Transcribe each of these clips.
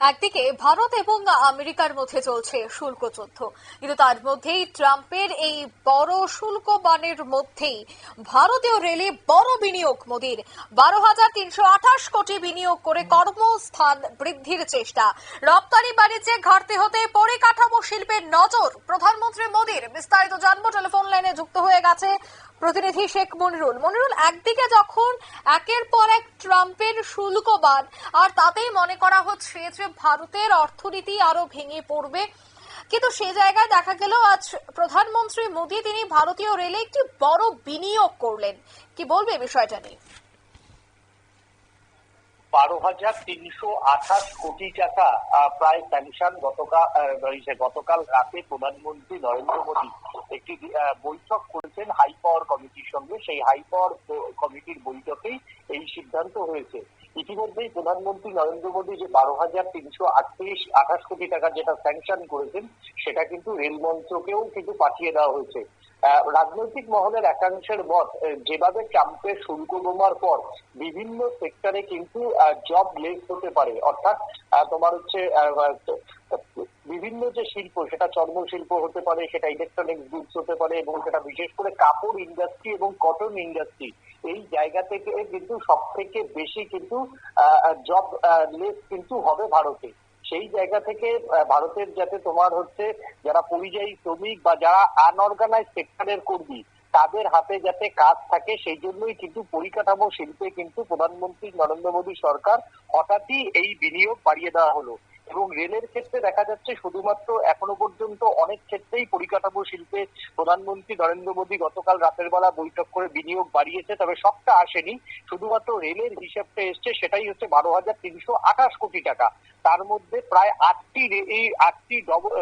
একদিকে ভারত এবং আমেরিকার মধ্যে চলছে শুল্ক যুদ্ধ। কিন্তু তার মধ্যেই ট্রাম্পের এই বড় শুল্ক বানের মধ্যেই ভারতীয় রেলে বড় বিনিয়োগ মোদীর। বারো হাজার তিনশো আঠাশ কোটি বিনিয়োগ করে কর্মস্থান বৃদ্ধির চেষ্টা। রপ্তানি বাণিজ্যে ঘাটতি হতে পরিকাঠামো শিল্পের নজর প্রধানমন্ত্রী মোদীর। বিস্তারিত জানব, টেলিফোন লাইনে যুক্ত হয়ে গেছে প্রতিনিধি শেখ মনিরুল। মনিরুল, একদিকে যখন একের পর এক ট্রাম্পের শুল্ক বান আর তাতেই মনে করা হচ্ছে যে ভারতের অর্থনীতি আরও ভেঙে পড়বে। কিন্তু সে জায়গায় দেখা গেল, আজ প্রধানমন্ত্রী মোদী তিনি ভারতীয় রেলে একটি বড় বিনিয়োগ করলেন। কি বলবে বিষয়টা নিয়ে? বারো হাজার তিনশো আঠাশ কোটি টাকা প্রায় স্যাংশন গতকাল গতকাল রাতে প্রধানমন্ত্রী নরেন্দ্র মোদী একটি বৈঠক করেছেন হাই পাওয়ার কমিটির সঙ্গে। সেই হাই পাওয়ার কমিটির বৈঠকেই এই সিদ্ধান্ত হয়েছে। ইতিমধ্যেই প্রধানমন্ত্রী নরেন্দ্র মোদী যে বারো হাজার তিনশো আটত্রিশ, আঠাশ কোটি টাকা যেটা স্যাংশন করেছেন, সেটা কিন্তু রেল মন্ত্রকেও কিন্তু পাঠিয়ে দেওয়া হয়েছে। রাজনৈতিক মহলের একাংশের মত যেভাবে ট্রাম্পের শুল্ক বোমার পর বিভিন্ন সেক্টরে কিন্তু জব লেস হতে পারে। অর্থাৎ তোমার হচ্ছে বিভিন্ন যে শিল্প, সেটা চর্ম শিল্প হতে পারে, সেটা ইলেকট্রনিক্স গুডস হতে পারে এবং সেটা বিশেষ করে কাপড় ইন্ডাস্ট্রি এবং কটন ইন্ডাস্ট্রি এই জায়গা থেকে কিন্তু সব থেকে বেশি কিন্তু জব লেস কিন্তু হবে ভারতে। সেই জায়গা থেকে ভারতের যাতে তোমার হচ্ছে, যারা পরিযায়ী শ্রমিক বা যারা আনঅর্গানাইজ সেক্টরের কর্মী, তাদের হাতে যাতে কাজ থাকে, সেই জন্যই কিন্তু পরিকাঠামো শিল্পে কিন্তু প্রধানমন্ত্রী নরেন্দ্র মোদী সরকার হঠাৎই এই বিনিয়োগ বাড়িয়ে দেওয়া হলো। এবং রেলের ক্ষেত্রে দেখা যাচ্ছে শুধুমাত্র এখনও পর্যন্ত অনেক ক্ষেত্রেই পরিকাঠামো শিল্পে প্রধানমন্ত্রী নরেন্দ্র মোদী গতকাল রাতের বেলা বৈঠক করে বিনিয়োগ বাড়িয়েছে, তবে সবটা আসেনি। শুধুমাত্র রেলের হিসাবটা এসছে, সেটাই হচ্ছে বারো হাজার তিনশো আঠাশ কোটি টাকা। তার মধ্যে প্রায় আটটি এই আটটি ডবল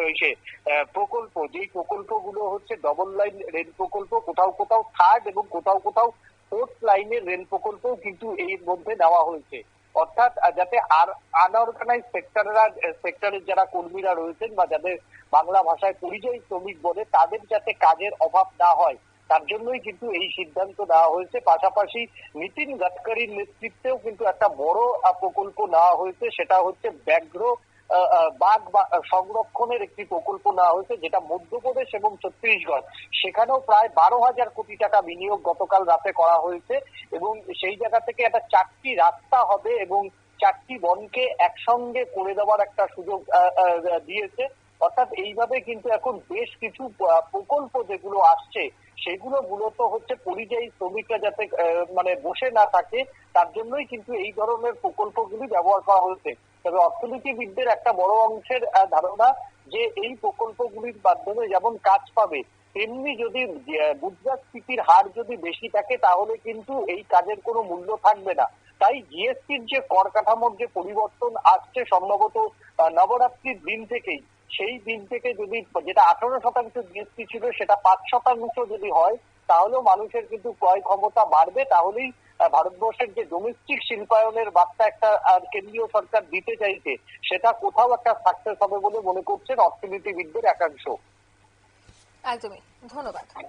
প্রকল্প, যেই প্রকল্পগুলো হচ্ছে ডবল লাইন রেল প্রকল্প, কোথাও কোথাও থার্ড এবং কোথাও কোথাও ফোর্থ লাইনের রেল প্রকল্পও কিন্তু এর মধ্যে নেওয়া হয়েছে। অর্থাৎ যাতে আর আনঅর্গানাইজ সেক্টররা সেক্টরের যারা কর্মীরা রয়েছেন বা যাদের বাংলা ভাষায় পরিযায়ী শ্রমিক বলে, তাদের যাতে কাজের অভাব না হয়, তার জন্যই কিন্তু এই সিদ্ধান্ত নেওয়া হয়েছে। পাশাপাশি নীতিন গাডকারির নেতৃত্বেও কিন্তু একটা বড় প্রকল্প নেওয়া হয়েছে, সেটা হচ্ছে ব্যাঘ্র বাঘ সংরক্ষণের একটি প্রকল্প নেওয়া হয়েছে, যেটা মধ্যপ্রদেশ এবং ছত্তিশগড়। সেখানেও প্রায় বারো হাজার কোটি টাকা বিনিয়োগ গতকাল রাতে করা হয়েছে এবং সেই জায়গা থেকে একটা চারটি রাস্তা হবে এবং চারটি বনকে একসঙ্গে করে দেওয়ার একটা সুযোগ দিয়েছে। অর্থাৎ এইভাবে কিন্তু এখন বেশ কিছু প্রকল্প যেগুলো আসছে সেগুলো মূলত হচ্ছে পরিযায়ী শ্রমিকরা যাতে মানে বসে না থাকে, তার জন্যই কিন্তু এই ধরনের প্রকল্পগুলি ব্যবহার করা হয়েছে। তবে অর্থনীতিবিদদের একটা বড় অংশের ধারণা যে এই প্রকল্পগুলির মাধ্যমে যেমন কাজ পাবে, তেমনি যদি মুদ্রাস্ফীতির হার যদি বেশি থাকে, তাহলে কিন্তু এই কাজের কোনো মূল্য থাকবে না। তাই জিএসটির যে কর কাঠামোর যে পরিবর্তন আসছে, সম্ভবত নবরাত্রির দিন থেকেই সেই দিন থেকে যদি যেটা আঠারো শতাংশ জিএসটি ছিল, সেটা পাঁচ শতাংশ যদি হয়, তাহলেও মানুষের কিন্তু ক্রয় ক্ষমতা বাড়বে। তাহলেই ভারতবর্ষের যে ডোমেস্টিক শিল্পায়নের বার্তা একটা কেন্দ্রীয় সরকার দিতে চাইছে, সেটা কোথাও একটা সাকসেস হবে বলে মনে করছেন অর্থনীতিবিদদের একাংশ। একদমই। ধন্যবাদ।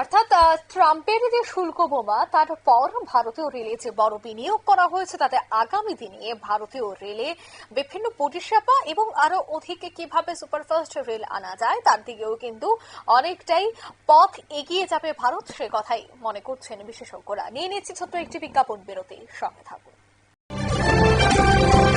অর্থাৎ ট্রাম্পের যে শুল্ক বোমা তারপর ভারতীয় রেলে যে বড় বিনিয়োগ করা হয়েছে, তাতে আগামী দিনে ভারতীয় রেলে বিভিন্ন পরিষেবা এবং আরও অধিক কীভাবে সুপারফাস্ট রেল আনা যায়, তার দিকেও কিন্তু অনেকটাই পথ এগিয়ে যাবে ভারত, সে কথাই মনে করছেন বিশেষজ্ঞরা। নিয়ে নিচ্ছি ছোট্ট একটি বিজ্ঞাপন বিরতি সঙ্গে থাকুন।